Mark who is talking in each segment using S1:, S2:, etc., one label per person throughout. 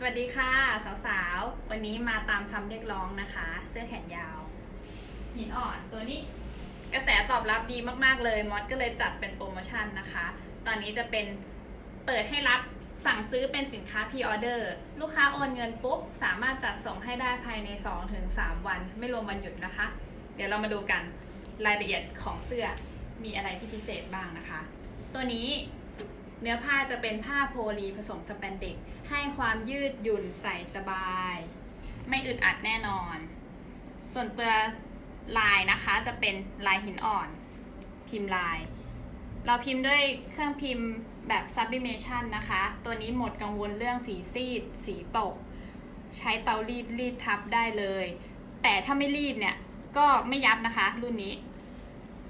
S1: สวัสดีค่ะสาวๆ วันนี้มาตามคำเรียกร้องนะคะ เสื้อแขนยาวหินอ่อนตัวนี้กระแสตอบรับดีมากๆเลยมอสก็เลยจัดเป็นโปรโมชั่นนะคะ ตอนนี้จะเป็นเปิดให้รับสั่งซื้อเป็นสินค้าพ r ออเดอร์ลูกค้าโอนเงินปุ๊บ สามารถจัดส่งให้ได้ภายใน 2-3 วัน ไม่รวมวันหยุดนะคะ เดี๋ยวเรามาดูกันรายละเอียดของเสื้อมีอะไรที่พิเศษบ้างนะคะ ตัวนี้ เนื้อผ้าจะเป็นผ้าโพลีผสมสแปนเด็ก ให้ความยืดหยุ่นใส่สบาย ไม่อึดอัดแน่นอน ส่วนตัวลายนะคะจะเป็นลายหินอ่อน พิมพ์ลาย เราพิมพ์ด้วยเครื่องพิมพ์แบบ sublimation นะคะ ตัวนี้หมดกังวลเรื่องสีซีด สีตก ใช้เตารีดรีดทับได้เลย แต่ถ้าไม่รีดเนี่ย ก็ไม่ยับนะคะ รุ่นนี้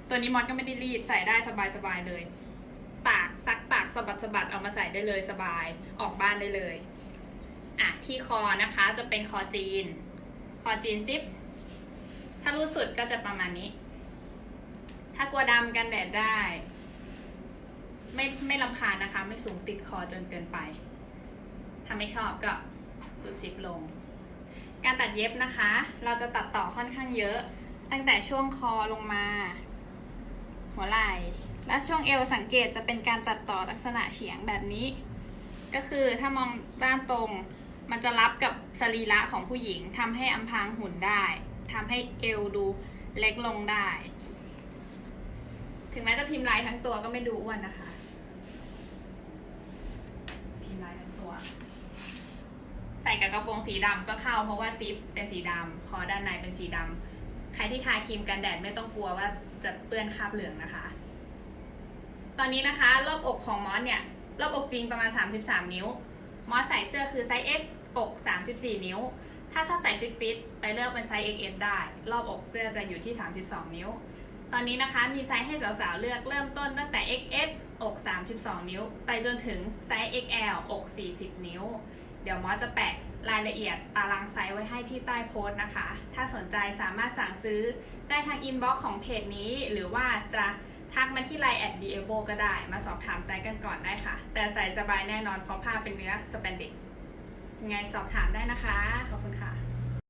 S1: ตัวนี้มอสก็ไม่ได้รีดใส่ได้สบายๆเลย สะบัดสะบัดเอามาใส่ได้เลยสบายออกบ้านได้เลยอะที่คอนะคะจะเป็นคอจีน คอจีนซิป ถ้ารูดสุดก็จะประมาณนี้ ถ้ากลัวดำกันแดดได้ ไม่ไม่ลำคาญนะคะ ไม่สูงติดคอจนเกินไป ถ้าไม่ชอบก็รูดซิปลง การตัดเย็บนะคะ เราจะตัดต่อค่อนข้างเยอะ ตั้งแต่ช่วงคอลงมา หัวไหล่ และช่วงเอวสังเกตจะเป็นการตัดต่อลักษณะเฉียงแบบนี้ ก็คือถ้ามองด้านตรง มันจะรับกับสรีระของผู้หญิงทำให้อำพางหุ่นได้ทำให้เอวดูเล็กลงได้ ถึงแม้จะพิมพ์ลายทั้งตัวก็ไม่ดูอ้วนนะคะ พิมพ์ลายทั้งตัว ใส่กับกระโปรงสีดำก็เข้า เพราะว่าซิปเป็นสีดำพอด้านในเป็นสีดำใครที่ทาครีมกันแดดไม่ต้องกลัวว่าจะเปื้อนคราบเหลืองนะคะ ตอนนี้นะคะ รอบอกของมอสเนี่ย รอบอกจริงประมาณ 33 นิ้ว มอสใส่เสื้อคือไซส์ X อก 34 นิ้ว ถ้าชอบใส่ฟิตฟิตไปเลือกเป็นไซส์ XS ได้ รอบอกเสื้อจะอยู่ที่ 32 นิ้ว ตอนนี้นะคะมีไซส์ให้สาวๆ เลือกเริ่มต้นตั้งแต่ XS อก 32 นิ้ว ไปจนถึงไซส์ XL อก 40 นิ้ว เดี๋ยวมอสจะแปะรายละเอียดตารางไซส์ไว้ให้ที่ใต้โพสต์นะคะ ถ้าสนใจสามารถสั่งซื้อได้ทางอินบ็อกซ์ของเพจนี้ หรือว่าจะ ทักมาที่ไลน์แอดดีเอโบก็ได้ มาสอบถามไซส์กันก่อนได้ค่ะ แต่ใส่สบายแน่นอนเพราะผ้าเป็นเนื้อสแปนเด็กยังไงสอบถามได้นะคะ ขอบคุณค่ะ